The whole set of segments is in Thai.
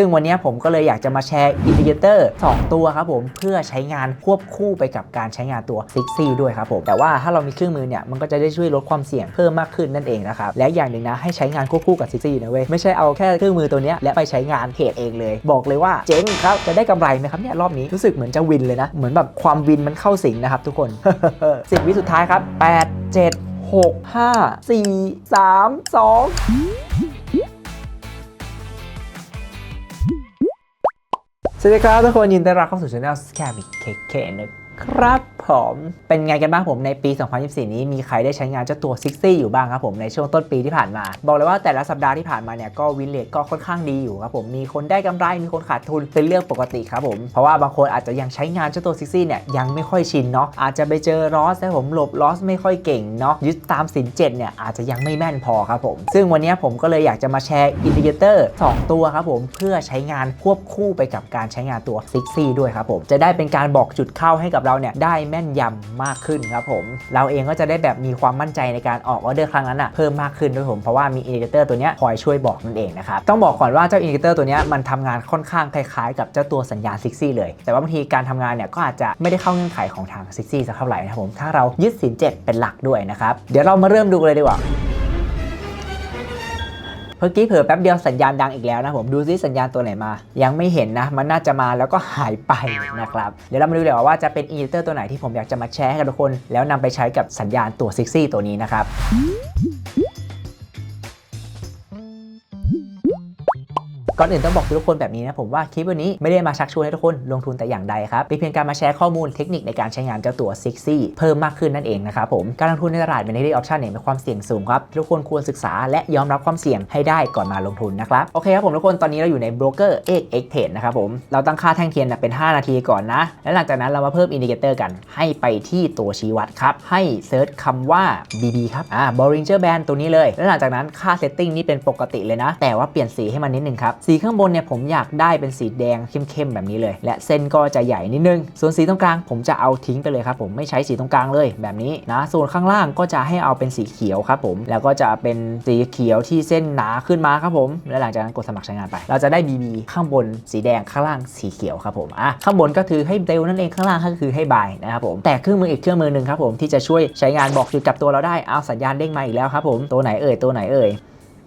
ซึ่งวันนี้ผมก็เลยอยากจะมาแชร์อินดิเคเตอร์2ตัวครับผมเพื่อใช้งานควบคู่ไปกับการใช้งานตัว Six C ด้วยครับผมแต่ว่าถ้าเรามีเครื่องมือเนี่ยมันก็จะได้ช่วยลดความเสี่ยงเพิ่มมากขึ้นนั่นเองนะครับและอย่างหนึ่งนะให้ใช้งานควบคู่กับ Six C นะเว้ยไม่ใช่เอาแค่เครื่องมือตัวนี้และไปใช้งานเพจเองเลย บอกเลยว่าเจ๊งครับจะได้กำไรไหมครับเนี่ยรอบนี้รู้สึกเหมือนจะวินเลยนะเหมือนแบบความวินมันเข้าสิงนะครับทุกคนสิบวิสุดท้ายครับ8 7 6 5 4 3 2 สวัสดีครับทุกคนยินดีต้อนรับเข้าสู่ช่อง Scammy KK นะครับ ผม เป็นไงกันบ้างผมในปี 2024 นี้มีใครได้ใช้งานเจ้าตัว Sixty อยู่บ้างครับผมในช่วงต้นปีที่ผ่านมา บอกเลยว่าแต่ละสัปดาห์ที่ผ่านมาเนี่ยก็วินเลทก็ค่อนข้างดีอยู่ครับผมมีคนได้กำไรมีคนขาดทุนเป็นเรื่องปกติครับผมเพราะว่าบางคนอาจจะยังใช้งานเจ้าตัว Sixty เนี่ยยังไม่ค่อยชินเนาะอาจจะไปเจอลอสแต่ผมหลบลอสไม่ค่อยเก่งเนาะยึดตามสินเจ็ดเนี่ยอาจจะยังไม่แม่นพอครับผม ซึ่งวันนี้ผมก็เลยอยากจะมาแชร์อินดิเคเตอร์2ตัวครับผมเพื่อใช้งานควบคู่ไปกับการใช้งานตัว Sixty ด้วยครับผมจะได้เป็นการบอกจุดเข้าให้กับเราเนี่ยได้แม่นยำมากขึ้นครับผม เราเองก็จะได้แบบมีความมั่นใจในการออกออเดอร์ครั้งนั้นอะเพิ่มมากขึ้นด้วยผมเพราะว่ามีอินดิเคเตอร์ตัวนี้คอยช่วยบอกนั่นเองนะครับต้องบอกก่อนว่าเจ้าอินดิเคเตอร์ตัวนี้มันทำงานค่อนข้างคล้ายๆ กับเจ้าตัวสัญญาซิกซี่เลย แต่ว่าบางทีการทำงานเนี่ยก็อาจจะไม่ได้เข้าเงื่อนไขของทางซิกซี่สักเท่าไหร่นะครับผมถ้าเรายึดสินเจ็ดเป็นหลักด้วยนะครับเดี๋ยวเรามาเริ่มดูเลยดีกว่า เมื่อกี้เผลอแป๊บเดียวสัญญาณดังอีกแล้วนะผมดูซิสัญญาณตัวไหนมา ยังไม่เห็นนะ มันน่าจะมาแล้วก็หายไปนะครับเดี๋ยวเรามาดูเลยว่าจะเป็นอินเตอร์ตัวไหนที่ผมอยากจะมาแชร์ให้กับทุกคน แล้วนำไปใช้กับสัญญาณตัวซิกซี่ตัวนี้นะครับ ก่อนอื่นต้องบอกทุกคนแบบนี้นะผมว่าคลิปวันนี้ไม่ได้มาชักชวนให้ทุกคนลงทุนแต่อย่างใดครับเป็นเพียงการมาแชร์ข้อมูลเทคนิคในการใช้งานเจ้าตัว Six C เพิ่มมากขึ้นนั่นเองนะครับผมการลงทุนในตลาด Binary Option เนี่ยมีความเสี่ยงสูงครับทุกคนควรศึกษาและยอมรับความเสี่ยงให้ได้ก่อนมาลงทุนนะครับโอเคครับผมทุกคนตอนนี้เราอยู่ในโบรกเกอร์ X X Trade นะครับผมเราตั้งค่าแท่งเทียนเป็น 5 นาทีก่อนนะและหลังจากนั้นเรามาเพิ่มอินดิเคเตอร์กัน ให้ไปที่ตัวชี้วัดครับให้เซิร์ชคำว่า BB ครับอ่า Bollinger Band ตัวนี้เลย แล้วหลังจากนั้นค่าเซตติ้งนี่เป็นปกติเลยนะ แต่ว่าเปลี่ยนสีให้มันนิดนึงครับสีข้างบนเนี่ยผมอยากได้เป็นสีแดงเข้มๆแบบนี้เลย และเส้นก็จะใหญ่นิดนึง ส่วนสีตรงกลางผมจะเอาทิ้งไปเลยครับผมไม่ใช้สีตรงกลางเลยแบบนี้นะส่วนข้างล่างก็จะให้เอาเป็นสีเขียวครับผมแล้วก็จะเป็นสีเขียวที่เส้นหนาขึ้นมาครับผม และหลังจากนั้นกดสมัครใช้งานไป เราจะได้ BB ข้างบนสีแดงข้างล่างสีเขียวครับผมอะข้างบนก็คือให้เดลนั่นเองข้างล่างก็คือให้บายนะครับผมแต่เครื่องมืออีกเครื่องมือหนึ่งครับผมที่จะช่วยใช้งานบอกจุดจับตัวเราได้เอาสัญญาณเด้งมาอีกแล้วครับผมตัวไหนเอ่ยตัวไหนเอ่ย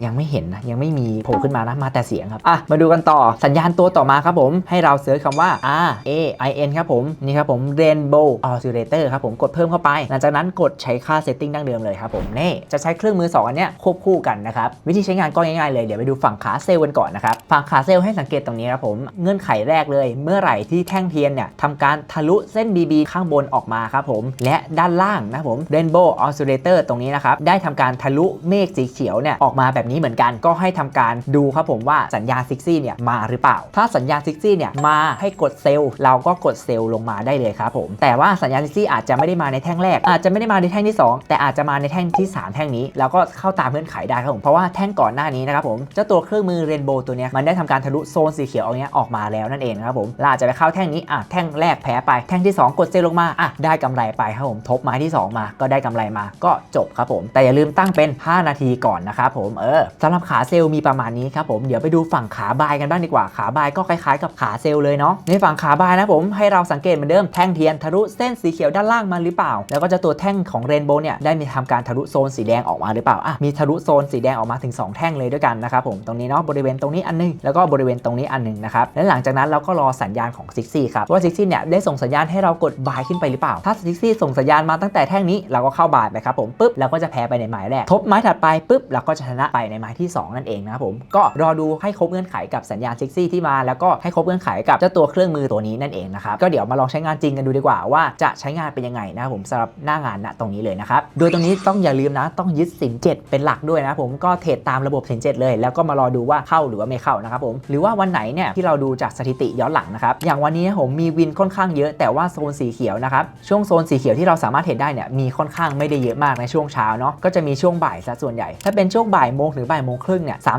ยังไม่เห็นนะยังไม่มีโผล่ขึ้นมานะมาแต่เสียงครับอะมาดูกันต่อสัญญาณตัวต่อมาครับผมให้เราเสิร์ชคำว่า R A I N ครับผมนี่ครับผม Rainbow Oscillator ครับผมกดเพิ่มเข้าไป หลังจากนั้นกดใช้ค่า setting ดั้งเดิมเลยครับผมนี่จะใช้เครื่องมือ 2 อันเนี้ยควบคู่กันนะครับวิธีใช้งานก็ง่ายๆเลยเดี๋ยวไปดูฝั่งขาเซลล์กันก่อนนะครับฝั่งขาเซลล์ให้สังเกตตรงนี้ครับผมเงื่อนไขแรกเลย เมื่อไหร่ที่แท่งเทียนเนี่ยทำการทะลุเส้น BB ข้างบนออกมาครับผมและด้านล่างนะผม Rainbow Oscillator ตรงนี้นะครับได้ทำการทะลุเมฆสีเขียวเนี่ยออกมาแบบนี้เหมือนกันก็ให้ทำการดูครับผมว่าสัญญาซิกซี่เนี่ยมาหรือเปล่า ถ้าสัญญาซิกซี่เนี่ยมาให้กดเซลล์เราก็กดเซลล์ลงมาได้เลยครับผม แต่ว่าสัญญาซิกซี่อาจจะไม่ได้มาในแท่งแรก อาจจะไม่ได้มาในแท่งที่ 2 แต่อาจจะมาในแท่งที่ 3 แท่งนี้ แล้วก็เข้าตามเงื่อนไขได้ครับผมเพราะว่าแท่งก่อนหน้านี้นะครับผมเจ้าตัวเครื่องมือเรนโบว์ตัวเนี้ยมันได้ทำการทะลุโซนสีเขียวเอาเนี้ยออกมาแล้วนั่นเองครับผมเราอาจจะไปเข้าแท่งนี้อะแท่งแรกแพ้ไปแท่งที่ 2 กดเซลล์ลงมาอะได้กำไรไปครับผมทบไม้ที่ 2 มา ก็ได้กำไรมาก็จบครับผม แต่อย่าลืมตั้งเป็น 5 นาทีก่อนนะครับผมเออสำหรับขาเซลล์มีประมาณนี้ครับผม เดี๋ยวไปดูฝั่งขาบายกันบ้างดีกว่า ขาบายก็คล้ายๆ กับขาเซลล์เลยเนาะ ในฝั่งขาบายนะผม ให้เราสังเกตเหมือนเดิม แท่งเทียนทะลุเส้นสีเขียวด้านล่างมาหรือเปล่า แล้วก็จะตัวแท่งของเรนโบว์เนี่ยได้มีทำการทะลุโซนสีแดงออกมาหรือเปล่า อะ มีทะลุโซนสีแดงออกมาถึง 2 แท่งเลยด้วยกันนะครับผม ตรงนี้เนาะ บริเวณตรงนี้อันหนึง แล้วก็บริเวณตรงนี้อันหนึงนะครับ และหลังจากนั้นเราก็รอสัญญาณของซิกซี่ครับ ว่าซิกซี่เนี่ยได้ส่งสัญญาณให้เรากดบายขึ้นไปหรือเปล่า ถ้าซิกซี่ส่งสัญญาณมาตั้งแต่แท่งนี้เราก็เข้าบายไปครับผมปุ๊บเราก็จะแพ้ไปในหมายแรกทบไม้ถัดไปปุ๊บเราก็จะชนะไปในหมาที่ 2 นั่นเองนะครับผมก็รอดูให้ครบเงื่อนไขกับสัญญาณซิกซี่ที่มาแล้วก็ให้ครบเงื่อนไขกับเจ้าตัวเครื่องมือตัวนี้นั่นเองนะครับก็เดี๋ยวมาลองใช้งานจริงกันดูดีกว่าว่าจะใช้งานเป็นยังไงนะครับผมสำหรับหน้างานณตรงนี้เลยนะครับโดยตรงนี้ต้องอย่าลืมนะต้องยึดสินเจ็ดเป็นหลักด้วยนะครับผมก็เทรดตามระบบสินเจ็ดเลย แล้วก็มารอดูว่าเข้าหรือว่าไม่เข้านะครับผมหรือว่าวันไหนเนี่ยที่เราดูจากสถิติย้อนหลังนะครับอย่างวันนี้ผมมีวินค่อนข้างเยอะแต่ว่าโซนสีเขียวนะครับช่วงโซนสีเขียวที่เราสามารถเทรดได้เนี่ยมีค่อนข้างไม่ได้เยอะมากในช่วงเช้าเนาะก็จะมีช่วงบ่ายซะส่วนใหญ่ ถ้าเป็นช่วงบ่ายโมงงถึงบ่ายโมงครึ่งเนี่ยสา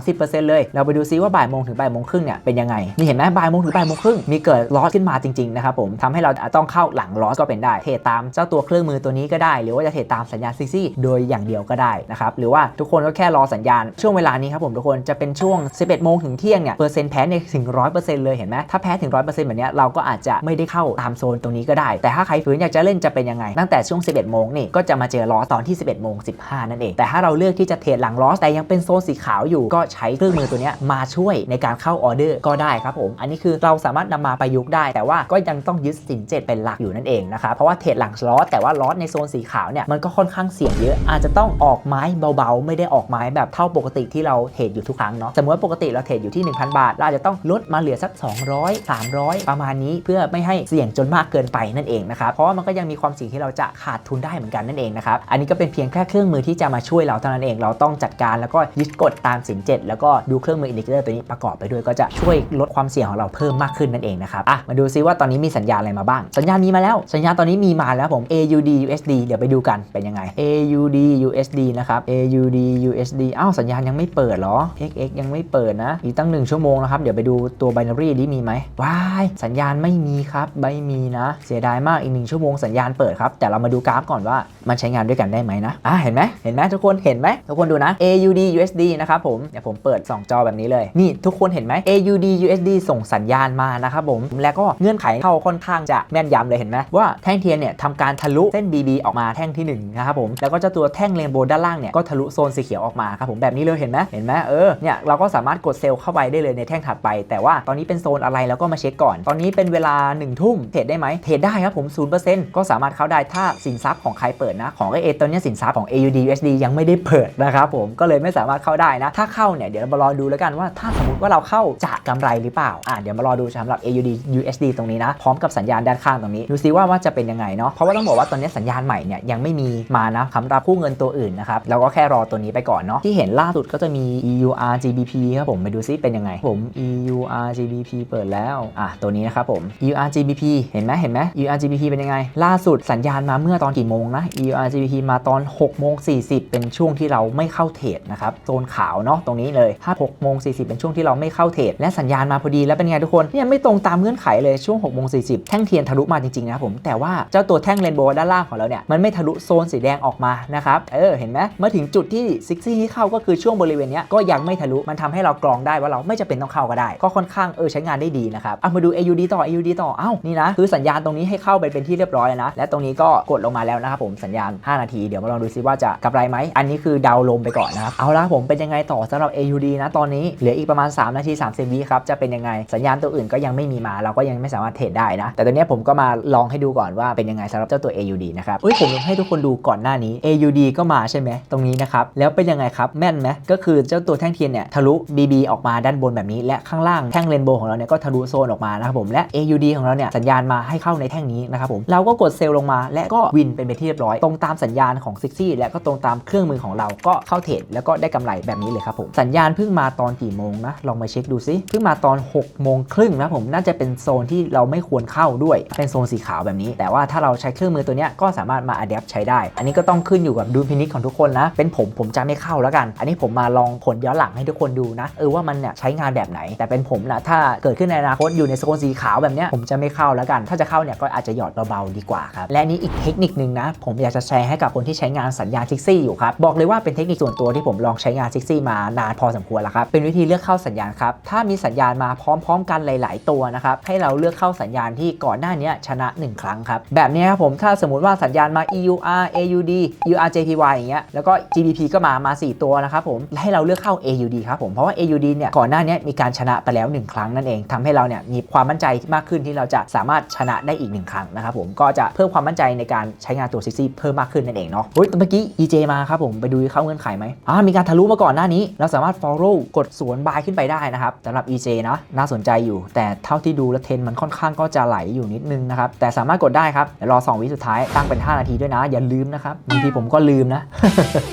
เลย เราไปดูซิว่าบ่ายโมงถึงบ่ายโมงครึ่งเนี่ยเป็นยังไง นี่เห็นไหมบ่ายโมงถึงบ่ายโมงครึ่งมีเกิดลอสขึ้นมาจริงๆนะครับผมทำให้เราต้องเข้าหลังลอสก็เป็นได้ เทรดตามเจ้าตัวเครื่องมือตัวนี้ก็ได้ หรือว่าจะเทรดตามสัญญาณซิซี่โดยอย่างเดียวก็ได้นะครับหรือว่าทุกคนก็แค่รอสัญญาณ ช่วงเวลานี้ครับผมทุกคนจะเป็นช่วง 11โมงถึงเที่ยงเนี่ยเปอร์เซ็นต์แพ้เนี่ยถึง100%เลยเห็นไหมถ้าแพ้ถึง 100%แบบเนี้ยเราก็อาจจะไม่ได้เข้าตามโซนตรงนี้ก็ได้ แต่ถ้าใครฝืนอยากจะเล่นจะเป็นยังไง ตั้งแต่ช่วง 11โมงนี่ก็จะมาเจอลอสตอนที่ 11โมง15 นั่นเองแต่ถ้าเราเลือกที่จะเทรดหลังลอสแต่ยังเป็นโซนสีขาวอยู่ก็ใช้เครื่องมือตัวนี้มาช่วยในการเข้าออเดอร์ก็ได้ครับผม อันนี้คือเราสามารถนำมาประยุกต์ได้ แต่ว่าก็ยังต้องยึดสินเจ็ดเป็นหลักอยู่นั่นเองนะครับเพราะว่าเทรดหลังลอสแต่ว่าลอสในโซนสีขาวเนี่ยมันก็ค่อนข้างเสี่ยงเยอะอาจจะต้องออกไม้เบาๆ ไม่ได้ออกไม้แบบเท่าปกติที่เราเทรดอยู่ทุกครั้งเนาะสมมติว่าปกติเราเทรดอยู่ที่ 1,000 บาท เราจจะต้องลดมาเหลือสัก 200 300 ประมาณนี้เพื่อไม่ให้เสี่ยงจนมากเกินไปนั่นเองนะครับเพราะว่ามันก็ยังมีความเสี่ยงที่เราจะขาดทุนได้เหมือนกันนั่นเองนะครับอันนี้ก็เป็นเพียงแค่เครื่องมือที่จะมาช่วยเราเท่านั้นเองเราต้องจัดการแล้วก็ยึดกฎตามสินเจ็ดแล้วก็ดูเครื่องมืออินดิเคเตอร์ตัวนี้ประกอบไปด้วยก็จะช่วยลดความเสี่ยงของเราเพิ่มมากขึ้นนั่นเองนะครับอะมาดูซิว่าตอนนี้มีสัญญาณอะไรมาบ้าง สัญญาณมีมาแล้ว สัญญาณตอนนี้มีมาแล้วผม AUD USD เดี๋ยวไปดูกันเป็นยังไง AUD USD นะครับ AUD USD อ้าวสัญญาณยังไม่เปิดเหรอ XX ยังไม่เปิดนะ อีกตั้ง1ชั่วโมงนะครับ เดี๋ยวไปดูตัว binary นี้มีไหมว้ายสัญญาณไม่มีครับไม่มีนะ เสียดายมากอีก1ชั่วโมงสัญญาณเปิดครับ แต่เรามาดูกราฟก่อนว่ามันใช้งานด้วยกันได้ไหมนะอ่าเห็นไหมเห็นไหมทุกคนเห็นไหมทุกคนดูนะ AUD USD นะครับผมเดี๋ยวผมเปิด 2 จอแบบนี้เลย นี่ทุกคนเห็นไหม AUD USD ส่งสัญญาณมานะครับผม แล้วก็เงื่อนไขเข้าค่อนข้างจะแม่นยำเลยเห็นไหมว่าแท่งเทียนเนี่ยทำการทะลุเส้น BB ออกมาแท่งที่1นะครับผม แล้วก็เจ้าตัวแท่งเรนโบว์ด้านล่างเนี่ยก็ทะลุโซนสีเขียวออกมาครับผมแบบนี้เลยเห็นไหมเห็นไหมเออเนี่ยเราก็สามารถกดเซลล์เข้าไปได้เลยในแท่งถัดไป แต่ว่าตอนนี้เป็นโซนอะไรเราก็มาเช็คก่อน ตอนนี้เป็นเวลา1นึ่ทุ่มเทรดได้ไหมเทรดได้ครับผม0%ก็สามารถเข้าได้ถ้าสินทรัพย์ของใครเปิดนะของไอเอตอนนี้สินทรัพย์ของ AUD USD ยังไม่ได้เปิดนะครับผมก็เลยไม่สามารถเข้าได้นะ ถ้าเข้าเนี่ยเดี๋ยวมารอดูแล้วกันว่าถ้าสมมติว่าเราเข้าจะกำไรหรือเปล่าอะเดี๋ยวมารอดูสำหรับ AUD USD ตรงนี้นะพร้อมกับสัญญาณด้านข้างตรงนี้ดูซิว่าว่าจะเป็นยังไงเนาะเพราะว่าต้องบอกว่าตอนนี้สัญญาณใหม่เนี่ยยังไม่มีมานะสำหรับคู่เงินตัวอื่นนะครับเราก็แค่รอตัวนี้ไปก่อนเนาะที่เห็นล่าสุดก็จะมี EUR GBP ครับผมไปดูซิเป็นยังไงผม EUR GBP เปิดแล้วอะตัวนี้นะครับผม EUR GBP เห็นไหมเห็นไหม EUR GBP เป็นยังไง ล่าสุดสัญญาณมาเมื่อตอนกี่โมงนะ EUR GBP มาตอน6โมง40 เป็นช่วงที่เราไม่เข้าเทรดนะครับโซนขาวเนาะตรงนี้เลยถ้า6โมง40 เป็นช่วงที่เราไม่เข้าเทรดและสัญญาณมาพอดีแล้วเป็นไงทุกคนเนี่ยไม่ตรงตามเงื่อนไขเลยช่วง6โมง40 แท่งเทียนทะลุมาจริงๆนะครับผมแต่ว่าเจ้าตัวแท่งเรนโบว์ด้านล่างของเราเนี่ยมันไม่ทะลุโซนสีแดงออกมานะครับเออเห็นไหมเมื่อถึงจุดที่ซิกซี่ที่เข้าก็คือช่วงบริเวณเนี้ยก็ยังไม่ทะลุมันทำให้เรากรองได้ว่าเราไม่จำเป็นต้องเข้าก็ได้ ก็ค่อนข้างเออใช้งานได้ดีนะครับเอามาดู AUD ต่อ AUD ต่อเอ้านี่นะคือสัญญาณตรงนี้ให้เข้าไปเป็นที่เรียบร้อยนะ และตรงนี้ก็กดลงมาแล้วนะครับผมสัญญาณ 5 นาทีเดี๋ยวมาลองดูซิว่าจะกำไรไหมอันนี้คือดาวลงไปก่อนนะครับเอาละผมเป็นยังไงต่อสำหรับ AUD นะตอนนี้เหลืออีกประมาณ 3 นาที 30 วิครับ จะเป็นยังไงสัญญาณตัวอื่นก็ยังไม่มีมา เราก็ยังไม่สามารถเทรดได้นะ แต่ตอนนี้ผมก็มาลองให้ดูก่อนว่าเป็นยังไงสำหรับเจ้าตัว AUD นะครับเอ้ยผมให้ทุกคนดูก่อนหน้านี้ AUD ก็มาใช่ไหมตรงนี้นะครับแล้วเป็นยังไงครับแม่นไหมก็คือเจ้าตัวแท่งเทียนเนี่ยทะลุ BB ออกมาด้านบนแบบนี้ และข้างล่างแท่งเรนโบว์ของเราเนี่ยก็ทะลุโซนออกมานะครับผมและ AUD ของเราเนี่ยสัญญาณมาให้เข้าในแท่งนี้นะครับผมเราก็กดเซลล์ลงมา และก็วินเป็นไปที่เรียบร้อย ตรงตามสัญญาณของซิกซี่และก็ตรงตามเครื่องมือของเราก็เข้าเทรดแล้วก็ได้กำไรแบบนี้เลยครับผม สัญญาณเพิ่งมาตอนกี่โมงนะ ลองมาเช็คดูซิเพิ่งมาตอน 6 โมงครึ่งนะผมน่าจะเป็นโซนที่เราไม่ควรเข้าด้วย เป็นโซนสีขาวแบบนี้ แต่ว่าถ้าเราใช้เครื่องมือตัวนี้ก็สามารถมาอัดแอปใช้ได้ อันนี้ก็ต้องขึ้นอยู่กับดุลพินิจของทุกคนนะ เป็นผมผมจะไม่เข้าแล้วกัน อันนี้ผมมาลองผลย้อนหลังให้ทุกคนดูนะเออว่ามันเนี่ยใช้งานแบบไหน แต่เป็นผมนะถ้าเกิดขึ้นในอนาคตอยู่ในโซนสีขาวแบบนี้ผมจะไม่เข้าแล้วกัน ถ้าจะเข้าเนี่ยก็อาจจะหยอดเบาๆดีกว่าครับและนี่อีกเทคนิคนึงนะ ผมอยากจะแชร์ให้กับคนที่ใช้งานสัญญาณซิกซี่อยู่ครับบอกเลยว่าเป็นเทคนิคส่วนตัวที่ผมลองใช้งานซิกซี่มานานพอสมควรแล้วครับ เป็นวิธีเลือกเข้าสัญญาณครับ ถ้ามีสัญญาณมาพร้อมๆ กันหลาย ๆ ตัวนะครับ ให้เราเลือกเข้าสัญญาณที่ก่อนหน้านี้ชนะ 1 ครั้งครับ แบบนี้ครับผม ถ้าสมมติว่าสัญญาณมา EUR AUD URJPY อย่างเงี้ย แล้วก็ GBP ก็มา มา 4 ตัวนะครับผม ให้เราเลือกเข้า AUD ครับผม เพราะว่า AUD เนี่ย ก่อนหน้านี้มีการชนะไปแล้ว 1 ครั้งนั่นเองทำให้เราเนี่ยมีความมั่นใจมากขึ้นที่เราจะสามารถชนะได้อีก 1 ครั้งนะครับผม ก็จะเพิ่มความมั่นใจในการใช้งานตัวซิซี่เพิ่มมากขึ้นนั่นเองเนาะเฮ้ยเมื่อกี้ EJ มาครับผมไปดูเข้าเงื่อนไขไหมอ่ามีการทะลุมาก่อนหน้านี้ เราสามารถ follow กดสวน buy ขึ้นไปได้นะครับสำหรับ EJ นะน่าสนใจอยู่ แต่เท่าที่ดูแล้วเทนมันค่อนข้างก็จะไหลอยู่นิดนึงนะครับแต่สามารถกดได้ครับเดี๋ยวรอ 2 วิสุดท้ายตั้งเป็น 5 นาทีด้วยนะ อย่าลืมนะครับบางทีผมก็ลืมนะ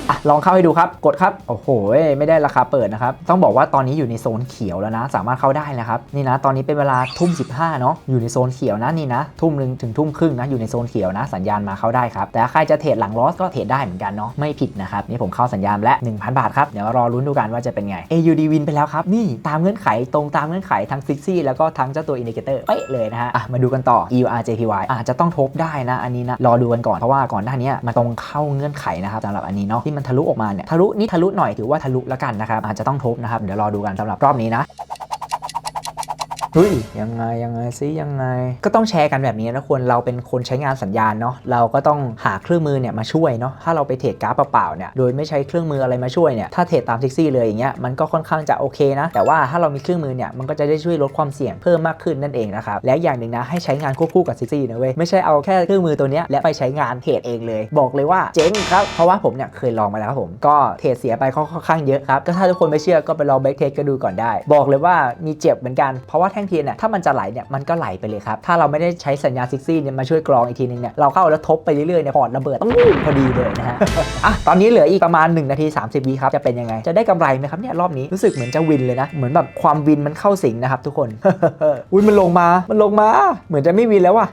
อะลองเข้าให้ดูครับกดครับโอ้โหไม่ได้ราคาเปิดนะครับต้องบอกว่าตอนนี้อยู่ในโซนเขียวแล้วนะ สามารถเข้าได้นะครับนี่นะ ตอนนี้เป็นเวลาทุ่ม 15เนาะอยู่ในโซนเขียวนะนี่นะ ทุ่มหนึ่งถึงทุ่มครึ่งนะอยู่ในโซนเขียวนะ สัญญาณมาเข้าได้ครับแต่ใครจะเทรดหลังลอสก็เทรดได้เหมือนกันเนาะไม่ผิดนะครับนี่ผมเข้าสัญญาณและ 1,000 บาททครับ เดี๋ยวรอลุ้นดูกันว่าจะเป็นไง AUD วินไปแล้วครับ นี่ตามเงื่อนไขตรงตามเงื่อนไขทั้ง Fixie แล้วก็ทั้งเจ้าตัว Indicator เป๊ะเลยนะฮะอะมาดูกันต่อ EUR JPY อาจจะต้องทบได้นะอันนี้นะรอดูกันก่อนเพราะว่าก่อนหน้านี้มันตรงเข้าเงื่อนไขนะครับสำหรับอันนี้เนาะที่มันทะลุออกมาเนี่ยทะลุนี่ทะลุหน่อยถือว่าทะลุแล้วกันนะครับอาจจะต้องทบนะครับเดี๋ยวรอดูกันสำหรับรอบนี้นะ เฮ้ยยังไงยังไงซิยังไง ก็ต้องแชร์กันแบบนี้นะควรเราเป็นคนใช้งานสัญญาณเนาะเราก็ต้องหาเครื่องมือเนี่ยมาช่วยเนาะถ้าเราไปเทรดกราฟเปล่าๆเนี่ยโดยไม่ใช้เครื่องมืออะไรมาช่วยเนี่ยถ้าเทรดตามซิกซี่เลยอย่างเงี้ยมันก็ค่อนข้างจะโอเคนะ แต่ว่าถ้าเรามีเครื่องมือเนี่ยมันก็จะได้ช่วยลดความเสี่ยงเพิ่มมากขึ้นนั่นเองนะครับและอย่างหนึ่งนะให้ใช้งานควบคู่กับซิกซี่นะเว้ยไม่ใช่เอาแค่เครื่องมือตัวเนี้ยและไปใช้งานเทรดเองเลย บอกเลยว่าเจ๊งครับเพราะว่าผมเนี่ยเคยลองมาแล้วครับผมก็เทรดเสียไปค่อนข้างเยอะครับก็ถ้าทุกคนไม่เชื่อก็ไปลองแบ็กเทรดก็ดูก่อนได้ บอกเลยว่ามีเจ็บเหมือนกันเพราะว่าแท่งเทียนเนี่ยถ้ามันจะไหลเนี่ยมันก็ไหลไปเลยครับถ้าเราไม่ได้ใช้สัญญาซิกซี่เนี่ยมาช่วยกรองอีกทีนึงเนี่ยเราเข้าแล้วทบไปเรื่อยๆเนี่ยพอร์ตระเบิดต้องพอดีเลยนะฮะอะตอนนี้เหลืออีกประมาณ 1 นาที 30วิครับจะเป็นยังไง จะได้กำไรไหมครับเนี่ยรอบนี้รู้สึกเหมือนจะวินเลยนะเหมือนแบบความวินมันเข้าสิงนะครับทุกคนอุ้ยมันลงมามันลงมา เหมือนจะไม่วินแล้วว่ะ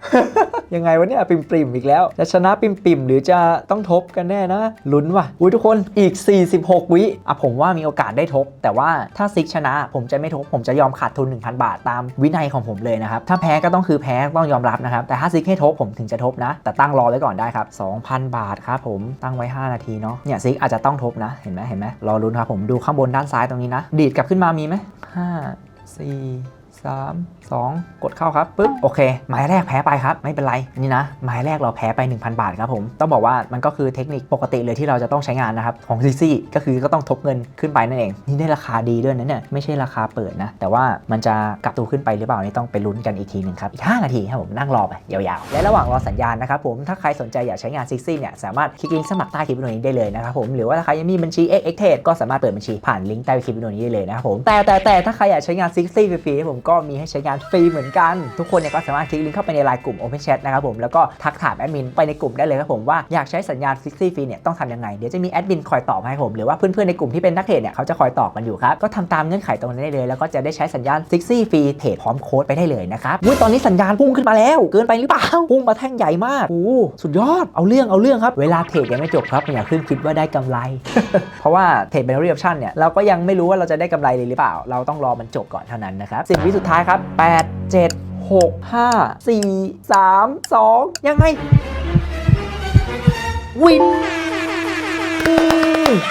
ยังไงวะเนี่ยปิ่มปิมๆอีกแล้วจะชนะปิ่มปิมๆหรือจะต้องทบกันแน่นะลุ้นว่ะอุ้ยทุกคนอีก 46 วิอะผมว่ามีโอกาสได้ทบ แต่ว่าถ้าซิกชนะ ผมจะไม่ทบผมจะยอมขาดทุน 1,000 บาทตามวินัยของผมเลยนะครับ ถ้าแพ้ก็ต้องคือแพ้ต้องยอมรับนะครับ แต่ถ้าซิกให้ทบผมถึงจะทบนะ แต่ตั้งรอไว้ก่อนได้ครับ 2,000 บาทครับผมตั้งไว้ 5 นาทีเนาะเนี่ยซิกอาจจะต้องทบนะเห็นไหมเห็นไหมรอรุ้นครับผมดูข้างบนด้านซ้ายตรงนี้นะ ดีดกลับขึ้นมามีไหมห้าสี่ สามสองกดเข้าครับปึ๊บโอเค หมายแรกแพ้ไปครับ ไม่เป็นไรนี่นะ หมายแรกเราแพ้ไป 1,000 บาทครับผม ต้องบอกว่ามันก็คือเทคนิคปกติเลยที่เราจะต้องใช้งานนะครับ ของซีซี่ก็คือก็ต้องทบเงินขึ้นไปนั่นเอง นี่ได้ราคาดีด้วยนะเนี่ยไม่ใช่ราคาเปิดนะ แต่ว่ามันจะกลับตัวขึ้นไปหรือเปล่านี่ต้องไปลุ้นกันอีกทีหนึ่งครับอีก5นาทีครับผมนั่งรอไปยาวๆและระหว่างรอสัญญาณนะครับผมถ้าใครสนใจอยากใช้งานซิซี่เนี่ยสามารถคลิกลิงก์สมัครใต้คลิปวิดีโอนี้ได้เลยนะครับผมหรือว่าถ้าใครยังมีบัญชี x x t r a d e ก็สามารถเปิดบัญชีผ่านลิงก์ใต้คลิปวิดีโอนี้ได้เลยนะครับผมแต่แต่แต่ถ้าใครอยากใช้งานซิซี่ฟรีๆผมก็มีให้ใช้งานฟรีเหมือนกัน ทุกคนเนี่ยก็สามารถคลิกลิงก์เข้าไปในไลน์กลุ่ม Open Chat นะครับผมแล้วก็ทักถามแอดมินไปในกลุ่มได้เลยครับผมว่าอยากใช้สัญญาณซิซี่ฟรีเนี่ยต้องทำยังไงเดี๋ยวจะมีแอดมินคอยตอบให้ผมหรือว่าเพื่อนๆในกลุ่มที่เป็นนักเทรดเนี่ยเขาจะคอยตอบกันอยู่ครับก็ทำตามเงื่อนไขตรงนั้นได้เลย แล้วก็จะได้ใช้สัญญาณซิซี่ฟรีเทรดพร้อมโค้ดไปได้เลยนะครับอุ้ยตอนนี้สัญญาณพุ่งขึ้นมาแล้ว เกินไปหรือเปล่าพุ่งมาแท่งใหญ่มากโอ้สุดยอดเอาเรื่องเอาเรื่องครับเวลาเทรดยังไม่จบครับอย่าขึ้นคิดว่าได้กำไร เพราะว่าเทรดเป็นรีออปชั่นเนี่ยเราก็ยังไม่รู้ว่าเราจะได้กำไรเลยหรือเปล่า เราต้องรอมันจบก่อนเท่านั้นนะครับสิบวิสุดท้ายครับ 8 7 6 5 4 3 2 ยังไง วิน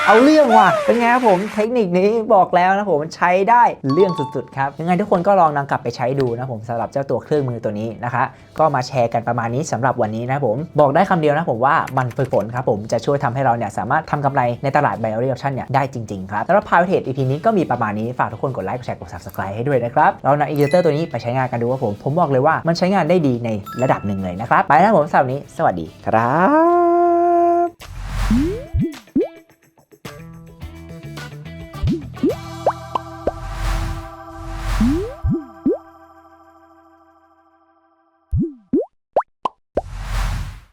เอาเรื่องว่ะเป็นไงครับผมเทคนิคนี้บอกแล้วนะผมใช้ได้เรื่องสุดๆครับยังไงทุกคนก็ลองนำกลับไปใช้ดูนะผมสำหรับเจ้าตัวเครื่องมือตัวนี้นะคะ ก็มาแชร์กันประมาณนี้สำหรับวันนี้นะผมบอกได้คำเดียวนะผมว่ามันฝึกฝนครับผมจะช่วยทำให้เราเนี่ยสามารถทำกำไรในตลาด Bio Option เนี่ยได้จริงๆครับสำหรับ Private Trade EP นี้ก็มีประมาณนี้ฝากทุกคนกดไลค์กดแชร์กด Subscribe ให้ด้วยนะครับเรานำ e d i t o r ตัวนี้ไปใช้งานกันดูว่าผมผมบอกเลยว่ามันใช้งานได้ดีในระดับหนึ่งเลยนะครับไปแล้วผมสำหรับวันนี้ สวัสดีครับ